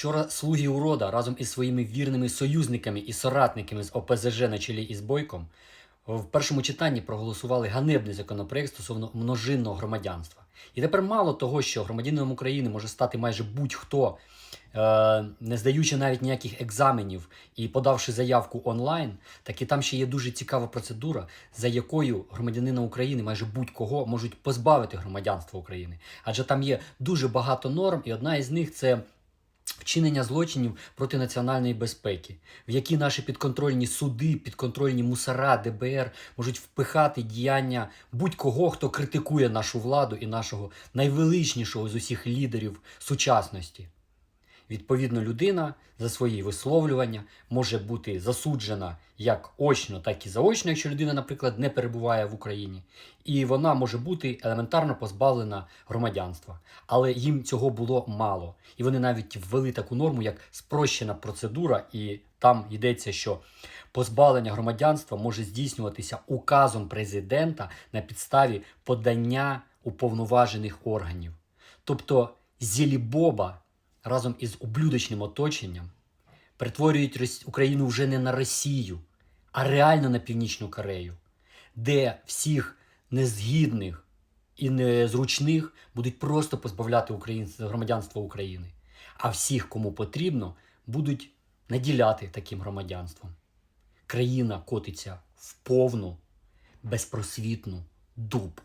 Вчора слуги урода разом із своїми вірними союзниками і соратниками з ОПЗЖ на чолі із Бойком в першому читанні проголосували ганебний законопроект стосовно множинного громадянства. І тепер мало того, що громадянином України може стати майже будь-хто, е, не здаючи навіть ніяких екзаменів і подавши заявку онлайн, так і там ще є дуже цікава процедура, за якою громадянина України майже будь-кого можуть позбавити громадянства України. Адже там є дуже багато норм, і одна із них це вчинення злочинів проти національної безпеки, в які наші підконтрольні суди, підконтрольні мусора, ДБР можуть впихати діяння будь-кого, хто критикує нашу владу і нашого найвеличнішого з усіх лідерів сучасності. Відповідно, людина за свої висловлювання може бути засуджена як очно, так і заочно, якщо людина, наприклад, не перебуває в Україні, і вона може бути елементарно позбавлена громадянства. Але їм цього було мало. І вони навіть ввели таку норму, як спрощена процедура, і там йдеться, що позбавлення громадянства може здійснюватися указом президента на підставі подання уповноважених органів. Тобто Зєлібоба разом із ублюдочним оточенням перетворюють Україну вже не на Росію, а реально на Північну Корею, де всіх незгідних і незручних будуть просто позбавляти громадянства України, а всіх, кому потрібно, будуть наділяти таким громадянством. Країна котиться в повну безпросвітну дупу.